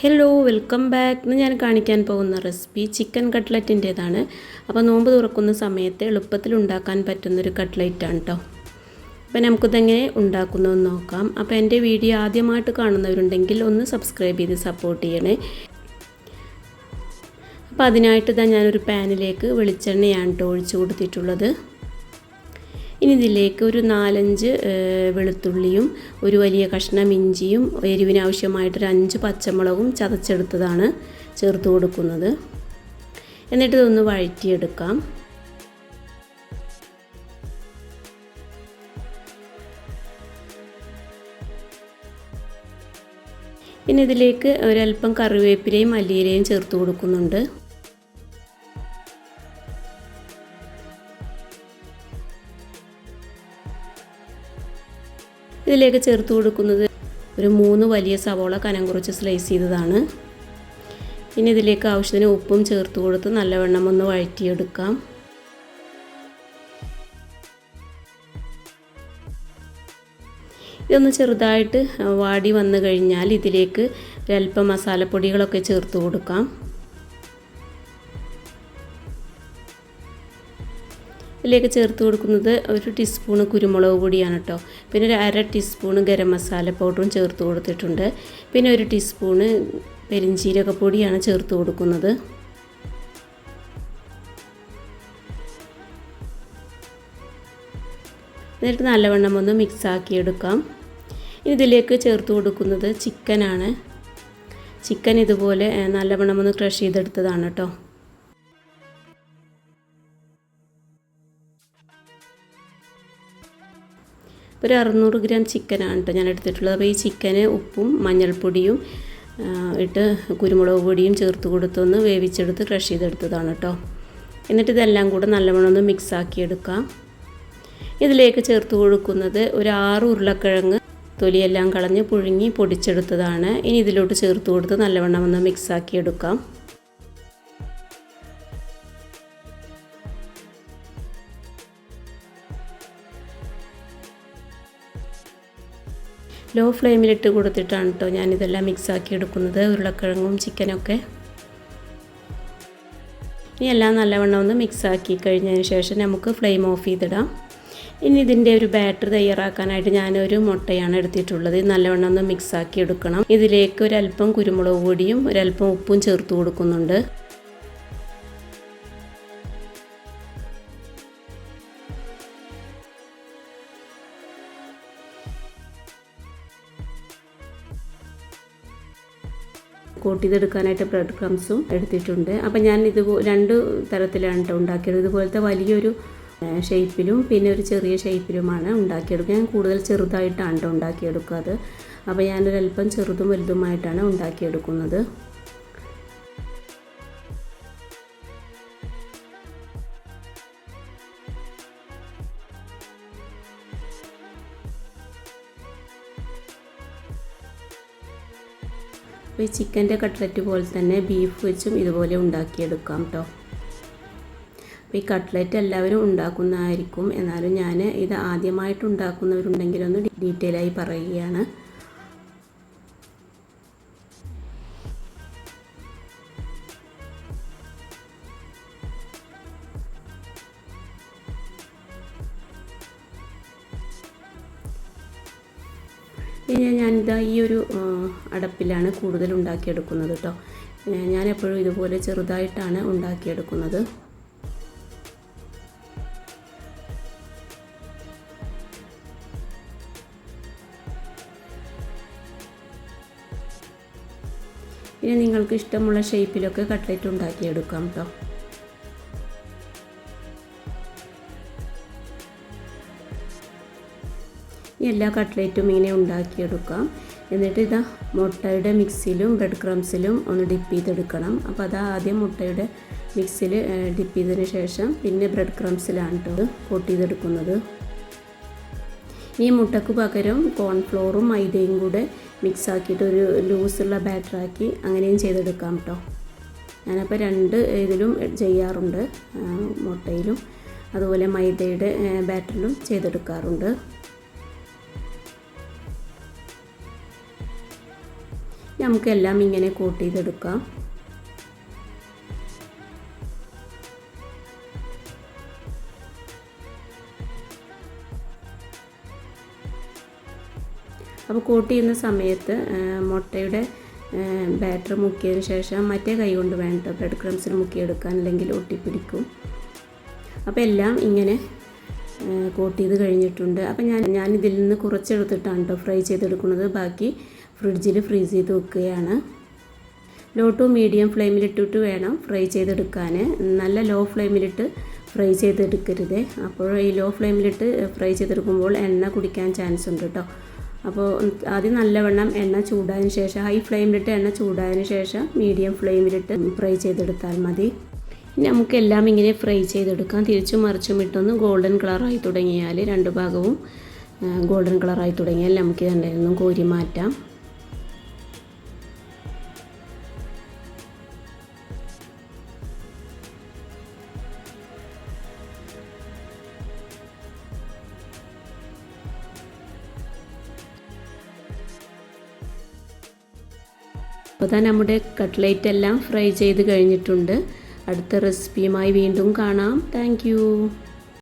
Hello welcome back ഇന്ന് ഞാൻ കാണിക്കാൻ പോകുന്ന റെസിപ്പി ചിക്കൻ കട്ട്ലറ്റിന്റേതാണ് അപ്പോൾ നോമ്പ് തുറക്കുന്ന സമയത്ത് എളുപ്പത്തിൽ ഉണ്ടാക്കാൻ പറ്റുന്നൊരു കട്ട്ലറ്റാണ് കേട്ടോ അപ്പോൾ നമുക്കിതെങ്ങനെ ഉണ്ടാക്കുന്നതെന്ന് നോക്കാം. അപ്പോൾ എന്റെ വീഡിയോ ആദ്യമായിട്ട് കാണുന്നവരുണ്ടെങ്കിൽ ഒന്ന് സബ്സ്ക്രൈബ് ചെയ്ത് സപ്പോർട്ട് ചെയ്യണേ. അപ്പോൾ അതിനായിട്ട് ഇതാ ഞാനൊരു പാനിലേക്ക് വെളിച്ചെണ്ണയാണ് കേട്ടോ ഒഴിച്ചു കൊടുത്തിട്ടുള്ളത്. ഇനി ഇതിലേക്ക് ഒരു നാലഞ്ച് വെളുത്തുള്ളിയും ഒരു വലിയ കഷ്ണം ഇഞ്ചിയും എരിവിന് അഞ്ച് പച്ചമുളകും ചതച്ചെടുത്തതാണ് ചേർത്ത് കൊടുക്കുന്നത്. എന്നിട്ട് ഇതൊന്ന് വഴറ്റിയെടുക്കാം. പിന്നെ ഇതിലേക്ക് ഒരല്പം കറിവേപ്പിലയും മല്ലിയിലയും ചേർത്ത് കൊടുക്കുന്നുണ്ട്. ഇതിലേക്ക് ചേർത്ത് കൊടുക്കുന്നത് ഒരു മൂന്ന് വലിയ സവോള കനം കുറച്ച് സ്ലൈസ് ചെയ്തതാണ്. ഇനി ഇതിലേക്ക് ആവശ്യത്തിന് ഉപ്പും ചേർത്ത് കൊടുത്ത് നല്ലവണ്ണം ഒന്ന് വഴറ്റിയെടുക്കാം. ഇതൊന്ന് ചെറുതായിട്ട് വാടി വന്നു കഴിഞ്ഞാൽ ഇതിലേക്ക് ഒരല്പം മസാലപ്പൊടികളൊക്കെ ചേർത്ത് കൊടുക്കാം. ഇതിലേക്ക് ചേർത്ത് കൊടുക്കുന്നത് ഒരു ടീസ്പൂണ് കുരുമുളക് പൊടിയാണ് കേട്ടോ പിന്നെ ഒരു അര ടീസ്പൂണ് ഗരം മസാല പൗഡറും ചേർത്ത് കൊടുത്തിട്ടുണ്ട്. പിന്നെ ഒരു ടീസ്പൂണ് പെരിഞ്ചീരക പൊടിയാണ് ചേർത്ത് കൊടുക്കുന്നത്. എന്നിട്ട് നല്ലവണ്ണം ഒന്ന് മിക്സ് എടുക്കാം. ഇതിലേക്ക് ചേർത്ത് കൊടുക്കുന്നത് ചിക്കനാണ്. ചിക്കൻ ഇതുപോലെ നല്ലവണ്ണം ഒന്ന് ക്രഷ് ചെയ്തെടുത്തതാണ് കേട്ടോ ഒരു അറുന്നൂറ് ഗ്രാം ചിക്കനാണ് കേട്ടോ ഞാൻ എടുത്തിട്ടുള്ളത്. അപ്പോൾ ഈ ചിക്കന് ഉപ്പും മഞ്ഞൾപ്പൊടിയും ഇട്ട് കുരുമുളക് പൊടിയും ചേർത്ത് കൊടുത്തൊന്ന് വേവിച്ചെടുത്ത് ക്രഷ് ചെയ്തെടുത്തതാണ് കേട്ടോ. എന്നിട്ട് ഇതെല്ലാം കൂടെ നല്ലവണ്ണം ഒന്ന് മിക്സ് ആക്കി എടുക്കാം ഇതിലേക്ക് ചേർത്ത് കൊടുക്കുന്നത് ഒരു ആറ് ഉരുളക്കിഴങ്ങ് തൊലിയെല്ലാം കളഞ്ഞ് പുഴുങ്ങി പൊടിച്ചെടുത്തതാണ്. ഇനി ഇതിലോട്ട് ചേർത്ത് കൊടുത്ത് നല്ലവണ്ണം ഒന്ന് മിക്സ് ആക്കി എടുക്കാം ലോ ഫ്ലെയിമിലിട്ട് കൊടുത്തിട്ടാണ് കേട്ടോ ഞാനിതെല്ലാം മിക്സ് ആക്കി എടുക്കുന്നത്. ഉരുളക്കിഴങ്ങും ചിക്കനൊക്കെ. ഇനി എല്ലാം നല്ലവണ്ണം ഒന്ന് മിക്സ് ആക്കി കഴിഞ്ഞതിന് ശേഷം നമുക്ക് ഫ്ലെയിം ഓഫ് ചെയ്തിടാം. ഇനി ഇതിന്റെ ഒരു ബാറ്റർ തയ്യാറാക്കാനായിട്ട് ഞാനൊരു മുട്ടയാണ് എടുത്തിട്ടുള്ളത്. നല്ലവണ്ണം ഒന്ന് മിക്സ് ആക്കി എടുക്കണം. ഇതിലേക്ക് ഒരല്പം കുരുമുളക് പൊടിയും ഒരല്പം ഉപ്പും ചേർത്ത് കൊടുക്കുന്നുണ്ട്. കോട്ട് ചെയ്തെടുക്കാനായിട്ട് ബ്രെഡ് ക്രംസും എടുത്തിട്ടുണ്ട്. അപ്പം ഞാൻ ഇത് രണ്ട് തരത്തിലാണ് കേട്ടോ ഉണ്ടാക്കിയത്. ഇതുപോലത്തെ വലിയൊരു ഷേപ്പിലും പിന്നെ ഒരു ചെറിയ ഷേപ്പിലുമാണ് ഉണ്ടാക്കിയെടുക്കുക. ഞാൻ കൂടുതൽ ചെറുതായിട്ടാണ് കേട്ടോ ഉണ്ടാക്കിയെടുക്കുക അത് അപ്പോൾ ഞാനൊരല്പം ചെറുതും വലുതുമായിട്ടാണ് ഉണ്ടാക്കിയെടുക്കുന്നത്. അപ്പോൾ ഈ ചിക്കന്റെ കട്ട്ലറ്റ് പോലെ തന്നെ ബീഫ് വെച്ചും ഇതുപോലെ ഉണ്ടാക്കിയെടുക്കാം കേട്ടോ അപ്പോൾ ഈ കട്ട്ലറ്റ് എല്ലാവരും ഉണ്ടാക്കുന്നതായിരിക്കും. എന്നാലും ഞാൻ ഇത് ആദ്യമായിട്ട് ഉണ്ടാക്കുന്നവരുണ്ടെങ്കിലൊന്ന് ഡീറ്റെയിൽ ആയി പറയുകയാണ്. പിന്നെ ഞാനിതാ ഈ ഒരു അടപ്പിലാണ് കൂടുതൽ ഉണ്ടാക്കിയെടുക്കുന്നത് കേട്ടോ ഞാൻ എപ്പോഴും ഇതുപോലെ ചെറുതായിട്ടാണ് ഉണ്ടാക്കിയെടുക്കുന്നത്. പിന്നെ നിങ്ങൾക്ക് ഇഷ്ടമുള്ള ഷേപ്പിലൊക്കെ കട്ട്ലറ്റ് ഉണ്ടാക്കിയെടുക്കാം കേട്ടോ എല്ലാ കട്ട്ലേറ്റും ഇങ്ങനെ ഉണ്ടാക്കിയെടുക്കാം. എന്നിട്ട് ഇതാ മുട്ടയുടെ മിക്സിലും ബ്രെഡ് ക്രംസിലും ഒന്ന് ഡിപ്പ് ചെയ്തെടുക്കണം. അപ്പോൾ അത് ആദ്യം മുട്ടയുടെ മിക്സിൽ ഡിപ്പ് ചെയ്തതിന് ശേഷം പിന്നെ ബ്രെഡ് ക്രംസിലാണ് കേട്ടോ കോട്ട് ചെയ്തെടുക്കുന്നത്. ഈ മുട്ടക്ക് പകരം കോൺഫ്ലോറും മൈദയും കൂടെ മിക്സ് ആക്കിയിട്ട് ഒരു ലൂസുള്ള ബാറ്ററാക്കി അങ്ങനെയും ചെയ്തെടുക്കാം കേട്ടോ ഞാനപ്പോൾ രണ്ട് ഇതിലും ചെയ്യാറുണ്ട് മുട്ടയിലും. അതുപോലെ മൈദയുടെ ബാറ്ററിലും ചെയ്തെടുക്കാറുണ്ട്. നമുക്കെല്ലാം ഇങ്ങനെ കോട്ട് ചെയ്തെടുക്കാം. അപ്പോൾ കോട്ട് ചെയ്യുന്ന സമയത്ത് മുട്ടയുടെ ബാറ്റർ മുക്കിയതിന് ശേഷം മറ്റേ കൈ കൊണ്ട് വേണ്ട ബ്രെഡ് ക്രംസിൽ മുക്കിയെടുക്കാൻ അല്ലെങ്കിൽ ഒട്ടിപ്പിടിക്കും. അപ്പോൾ എല്ലാം ഇങ്ങനെ കോട്ട് ചെയ്ത് കഴിഞ്ഞിട്ടുണ്ട്. അപ്പോൾ ഞാൻ ഇതിൽ നിന്ന് കുറച്ചെടുത്തിട്ടാണ് കേട്ടോ ഫ്രൈ ചെയ്തെടുക്കുന്നത്. ബാക്കി ഫ്രിഡ്ജിൽ ഫ്രീസ് ചെയ്ത് വെക്കുകയാണ്. ലോ ടു മീഡിയം ഫ്ലെയിമിലിട്ടിട്ട് വേണം ഫ്രൈ ചെയ്തെടുക്കാൻ നല്ല ലോ ഫ്ലെയിമിലിട്ട് ഫ്രൈ ചെയ്തെടുക്കരുത്. അപ്പോൾ ഈ ലോ ഫ്ലെയിമിലിട്ട് ഫ്രൈ ചെയ്തെടുക്കുമ്പോൾ എണ്ണ കുടിക്കാൻ ചാൻസ് ഉണ്ട് കേട്ടോ അപ്പോൾ ആദ്യം നല്ലവണ്ണം എണ്ണ ചൂടായതിനു ശേഷം ഹൈ ഫ്ലെയിമിലിട്ട് എണ്ണ ചൂടായതിനു ശേഷം മീഡിയം ഫ്ലെയിമിലിട്ട് ഫ്രൈ ചെയ്തെടുത്താൽ മതി. ഇനി നമുക്കെല്ലാം ഇങ്ങനെ ഫ്രൈ ചെയ്തെടുക്കാം. തിരിച്ചും മറിച്ചും ഇട്ടൊന്ന് ഗോൾഡൻ കളറായി തുടങ്ങിയാൽ രണ്ട് ഭാഗവും ഗോൾഡൻ കളറായി തുടങ്ങിയാൽ നമുക്ക് രണ്ടായിരുന്നു കോരി മാറ്റാം. അപ്പോൾ തന്നെ നമ്മുടെ കട്ട്ലേറ്റ് എല്ലാം ഫ്രൈ ചെയ്ത് കഴിഞ്ഞിട്ടുണ്ട്. അടുത്ത റെസിപ്പിയുമായി വീണ്ടും കാണാം. താങ്ക്